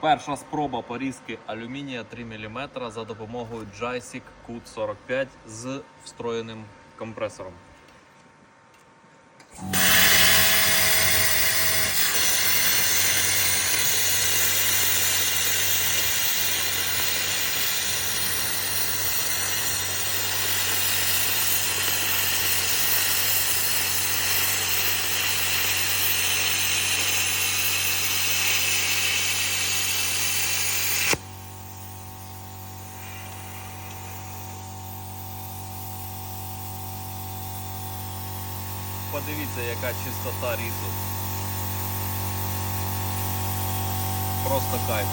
Перша спроба порізки алюмінія 3 мм за допомогою Joystick Cut 45 з встроєним компресором. Подивіться, яка чистота різу. Просто кайф.